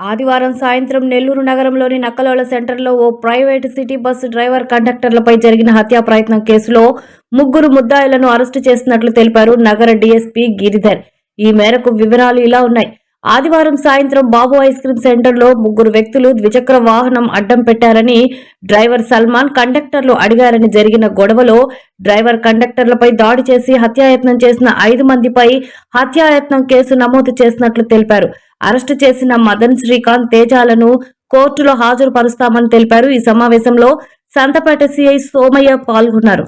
ఆదివారం సాయంత్రం నెల్లూరు నగరంలోని నక్కలోల సెంటర్లో ఓ ప్రైవేట్ సిటీ బస్సు డ్రైవర్ కండక్టర్లపై జరిగిన హత్యా ప్రయత్నం కేసులో ముగ్గురు ముద్దాయిలను అరెస్టు చేసినట్లు తెలిపారు నగర డీఎస్పీ గిరిధర్. ఈ మేరకు వివరాలు ఇలా ఉన్నాయి. ఆదివారం సాయంత్రం బాబు ఐస్ క్రీం సెంటర్లో ముగ్గురు వ్యక్తులు ద్విచక్ర వాహనం అడ్డం పెట్టారని డ్రైవర్ సల్మాన్ కండక్టర్లు అడిగారని జరిగిన గొడవలో డ్రైవర్ కండక్టర్లపై దాడి చేసి హత్యాయత్నం చేసిన ఐదు మందిపై హత్యాయత్నం కేసు నమోదు చేసినట్లు తెలిపారు. అరెస్టు చేసిన మదన్ శ్రీకాంత్ తేజాలను కోర్టులో హాజరుపరుస్తామని తెలిపారు. ఈ సమావేశంలో సంతపేట సిఐ సోమయ్య పాల్గొన్నారు.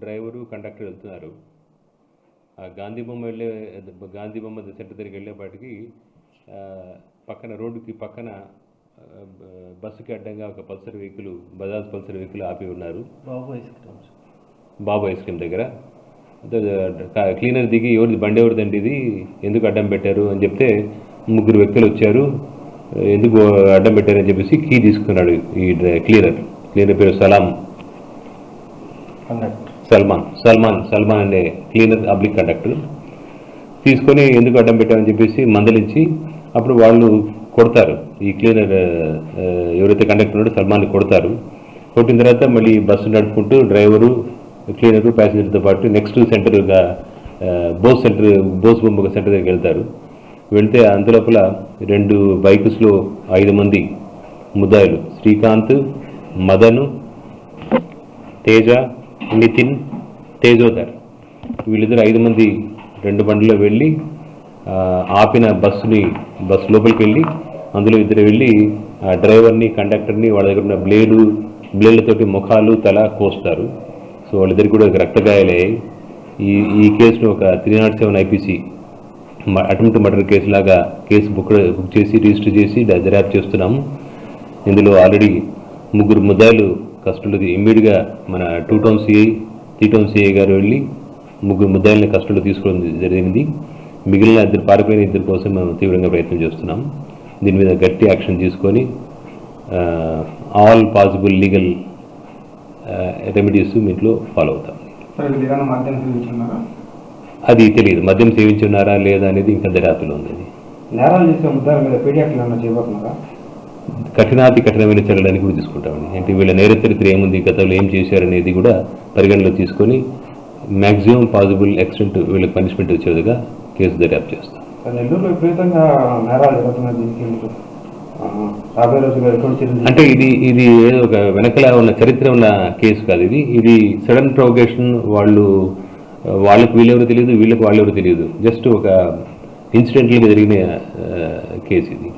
డ్రైవరు కండక్టర్ వెళ్తున్నారు. ఆ గాంధీ బొమ్మ వెళ్ళే గాంధీ బొమ్మ సెంటర్ దగ్గరికి వెళ్ళేపాటికి పక్కన రోడ్డుకి పక్కన బస్సుకి అడ్డంగా ఒక Pulsar vehicle Bajaj Pulsar vehicle ఆపి ఉన్నారు. బాబు ఐస్ క్రీమ్స్ బాబు ఐస్ క్రీమ్ దగ్గర. క్లీనర్ దిగి ఎవరిది బండి ఎవరిదండి ఇది ఎందుకు అడ్డం పెట్టారు అని చెప్తే ముగ్గురు వ్యక్తులు వచ్చారు. ఎందుకు అడ్డం పెట్టారు అని చెప్పేసి కీ తీసుకున్నాడు ఈ క్లీనర్. క్లీనర్ పేరు సలాం. సల్మాన్. సల్మాన్ సల్మాన్ అనే క్లీనర్ పబ్లిక్ కండక్టర్. తీసుకొని ఎందుకు అడ్డం పెట్టామని చెప్పేసి మందలించి అప్పుడు వాళ్ళు కొడతారు. ఈ క్లీనర్ ఎవరైతే కండక్టర్ ఉన్నాడో సల్మాన్ని కొడతారు. కొట్టిన తర్వాత మళ్ళీ బస్సు నడుపుకుంటూ డ్రైవరు క్లీనరు ప్యాసింజర్తో పాటు నెక్స్ట్ సెంటర్గా బోస్ సెంటర్ బోస్ బొమ్మ సెంటర్ దగ్గరికి వెళ్తారు. వెళ్తే అంతలోపల రెండు బైక్స్లో ఐదు మంది ముద్దాయిలు శ్రీకాంత్ మదను తేజ నితిన్ తేజోధర్ వీళ్ళిద్దరు ఐదు మంది రెండు బండిలో వెళ్ళి ఆపిన బస్సుని బస్సు లోపలికి వెళ్ళి అందులో ఇద్దరు వెళ్ళి ఆ డ్రైవర్ని కండక్టర్ని వాళ్ళ దగ్గర ఉన్న బ్లేడు బ్లేడ్లతోటి ముఖాలు తల కోస్తారు. సో వాళ్ళిద్దరికి కూడా రక్తగాయాలయ్యాయి. ఈ ఈ కేసును ఒక three not seven IPC attempt murder case లాగా కేసు బుక్ బుక్ చేసి రిజిస్టర్ చేసి దర్యాప్తు చేస్తున్నాము ఇందులో ఆల్రెడీ ముగ్గురు ముద్దాయిలు కస్టడీలో ఇమ్మీడియట్గా మన two town CI three town CI గారు వెళ్ళి ముగ్గురు ముద్దాయిల్ని కస్టడీలో తీసుకోవడం జరిగింది. మిగిలిన ఇద్దరు పారిపోయిన ఇద్దరి కోసం మనం తీవ్రంగా ప్రయత్నం చేస్తున్నాం. దీని మీద గట్టి యాక్షన్ తీసుకొని ఆల్ పాసిబుల్ లీగల్ రెమెడీస్ మీట్లో ఫాలో అవుతాం. అది తెలియదు. మద్యం సేవించున్నారా లేదా అనేది ఇంకా దర్యాప్తులో ఉంది అది నేరాలు చేసే ముద్దాల మీద పీడియాక్లు ఏమైనా చేయబోతున్నారా? కఠినాతి కఠినమైన చర్యలని కూడా తీసుకుంటామండి. అంటే వీళ్ళ నేర చరిత్ర ఏముంది గతంలో ఏం చేశారనేది కూడా పరిగణలో తీసుకొని మ్యాక్సిమం పాసిబుల్ ఎక్స్టెంట్ వీళ్ళకి పనిష్మెంట్ వచ్చేదిగా కేసు దర్యాప్తు చేస్తాం. నెల్లూరులో విపరీతంగా నేరాలు జరుగుతున్నాయి దీనికి రాబోయే రోజుల్లో ఎటువంటి చర్యలు అంటే ఇది ఇది ఏదో ఒక వెనకల ఉన్న చరిత్ర ఉన్న కేసు కాదు ఇది. ఇది సడన్ ప్రొవకేషన్ వాళ్ళు వాళ్ళకి వీళ్ళెవరో తెలియదు వీళ్ళకి వాళ్ళెవరో తెలియదు. జస్ట్ ఒక ఇన్సిడెంట్గా జరిగిన కేసు ఇది.